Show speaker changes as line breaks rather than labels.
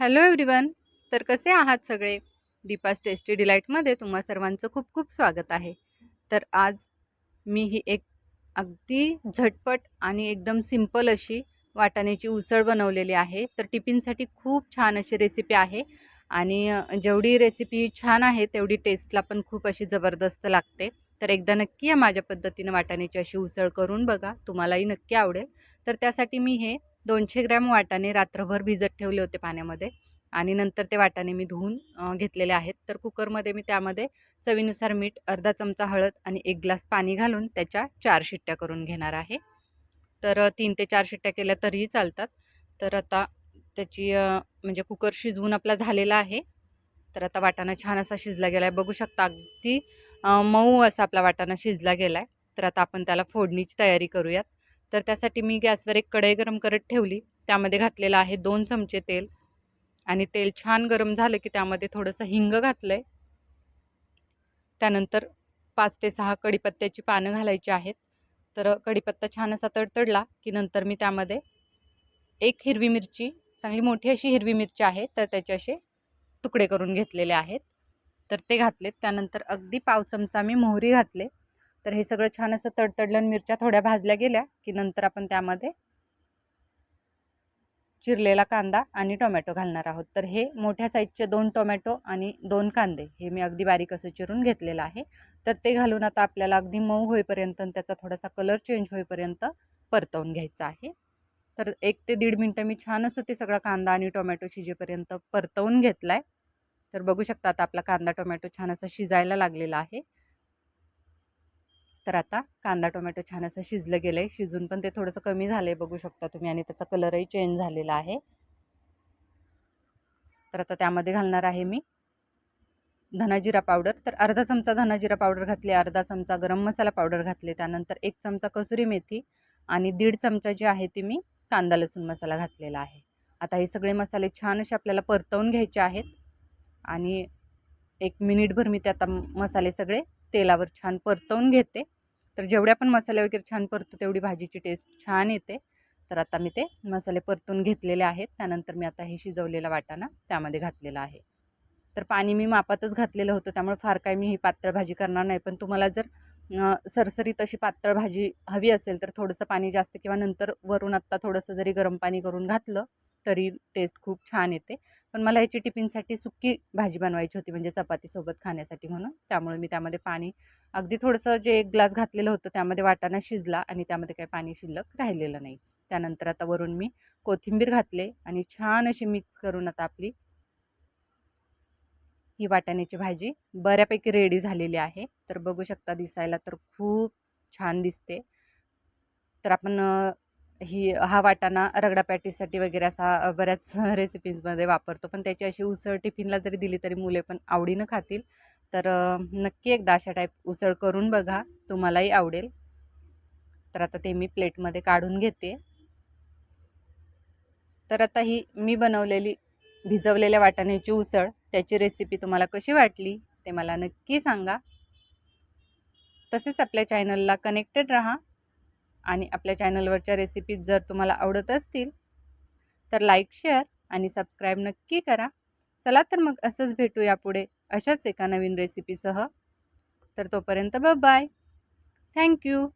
Hello everyone तर कसे आहात सगळे? दीपास टेस्टी डिलाईटमध्ये तुम्हा सर्वांचं खूप खूप स्वागत आहे. तर आज मी ही एक अगदी झटपट आणि एकदम सिंपल अशी वाटाण्याची उसळ बनवलेली आहे. तर टिफिनसाठी खूप छान अशी रेसिपी आहे आणि जेवढी रेसिपी छान आहे तेवढी टेस्टला पण खूप अशी जबरदस्त लागते. तर एकदा नक्की या माझ्या पद्धतीनं वाटाण्याची अशी उसळ करून बघा तुम्हालाही नक्की आवडेल. तर त्यासाठी मी हे दोनशे ग्रॅम वाटाणे रात्रभर भिजत ठेवले होते पाण्यामध्ये आणि नंतर ते वाटाणे मी धुवून घेतलेले आहेत. तर कुकरमध्ये मी त्यामध्ये चवीनुसार मीठ अर्धा चमचा हळद आणि एक ग्लास पाणी घालून त्याच्या चार शिट्ट्या करून घेणार आहे. तर तीन ते चार शिट्ट्या केल्या तरीही चालतात. तर आता त्याची म्हणजे कुकर शिजवून आपला झालेला आहे. तर आता वाटाणा छान असा शिजला गेला आहे बघू शकता अगदी मऊ असा आपला वाटाणा शिजला गेला आहे तर आता आपण त्याला फोडणीची तयारी करूयात. तर त्यासाठी मी गॅसवर एक कढई गरम करत ठेवली. त्यामध्ये घातलेलं आहे दोन चमचे तेल. आणि तेल छान गरम झालं की त्यामध्ये थोडंसं हिंग घातलं आहे त्यानंतर पाच ते सहा कढीपत्त्याची पानं घालायची आहेत. तर कढीपत्ता छान असा तडतडला की नंतर मी त्यामध्ये एक हिरवी मिरची चांगली मोठी अशी हिरवी मिरची आहे तर त्याचे असे तुकडे करून घेतलेले आहेत. तर ते घातलेत. त्यानंतर अगदी पाव चमचा मी मोहरी घातले. तर हे सगळं छान असं तडतडलं मिरच्या थोड्या भाजल्या गेल्या की नंतर आपण त्यामध्ये चिरलेला कांदा आणि टोमॅटो घालणार आहोत. तर हे मोठ्या साईजचे दोन टोमॅटो आणि दोन कांदे हे मी अगदी बारीक असं चिरून घेतलेलं आहे. तर ते घालून आता आपल्याला अगदी मऊ होईपर्यंत आणि त्याचा थोडासा कलर चेंज होईपर्यंत परतवून घ्यायचं आहे. तर एक ते दीड मिनटं मी छान असं ते सगळा कांदा आणि टोमॅटो शिजेपर्यंत परतवून घेतला आहे तर बघू शकता आता आपला कांदा टोमॅटो छान असा शिजायला लागलेला आहे. तर आता कांदा टोमॅटो छान असं शिजलं गेलं आहे शिजून पण ते थोडंसं कमी झालं आहे बघू शकता तुम्ही आणि त्याचा कलरही चेंज झालेला आहे. तर आता त्यामध्ये घालणार आहे मी धनाजिरा पावडर तर अर्धा चमचा धनाजिरा पावडर घातली अर्धा चमचा गरम मसाला पावडर घातले त्यानंतर एक चमचा कसुरी मेथी आणि दीड चमचा जी आहे ती मी कांदा लसूण मसाला घातलेला आहे. आता हे सगळे मसाले छान असे आपल्याला परतवून घ्यायचे आहेत आणि एक मिनिटभर मी ते आता मसाले सगळे तेलावर छान परतवून घेते. तर जेवढ्या पण मसाले वगैरे छान परतो तेवढी भाजीची टेस्ट छान येते. तर आता मी ते मसाले परतून घेतलेले आहेत. त्यानंतर मी आता हे शिजवलेला वाटाणा त्यामध्ये घातलेला आहे. तर पाणी मी मापातच घातलेलं होतं. त्यामुळे फार काय मी ही पात्र भाजी करणार नाही. पण तुम्हाला जर सरसरीत अशी पातळ भाजी हवी असेल तर थोडंसं पाणी जास्त किंवा नंतर वरून आत्ता थोडंसं जरी गरम पाणी करून घातलं तरी टेस्ट खूप छान येते. पण मला ह्याची टिफिनसाठी सुक्की भाजी बनवायची होती म्हणजे चपातीसोबत खाण्यासाठी म्हणून. त्यामुळे मी त्यामध्ये पाणी अगदी थोडंसं जे एक ग्लास घातलेलं होतं त्यामध्ये वाटाणा शिजला आणि त्यामध्ये काही पाणी शिल्लक राहिलेलं नाही. त्यानंतर आता वरून मी कोथिंबीर घातले आणि छान अशी मिक्स करून आता आपली ही वाटाण्याची भाजी बऱ्यापैकी रेडी झालेली आहे. तर बघू शकता दिसायला तर खूप छान दिसते. तर आपण ही हा वाटाणा रगडा पॅटीसाठी वगैरे असा बऱ्याच रेसिपीजमध्ये वापरतो. पण त्याची अशी उसळ टिफिनला जरी दिली तरी मुले पण आवडीनं खातील. तर नक्की एकदा अशा टाईप उसळ करून बघा. तुम्हालाही आवडेल. तर आता ते मी प्लेटमध्ये काढून घेते. तर आता ही मी बनवलेली भिजवलेल्या वाटाण्याची उसळ त्याची रेसिपी तुम्हाला कशी वाटली ते मला नक्की सांगा. तसेच आपल्या चॅनलला कनेक्टेड राहा आणि आपल्या चॅनलवरच्या रेसिपीज जर तुम्हाला आवडत असतील तर लाईक शेअर आणि सबस्क्राईब नक्की करा. चला तर मग असंच भेटूया पुढे अशाच एका नवीन रेसिपीसह तर तोपर्यंत बाय थँक्यू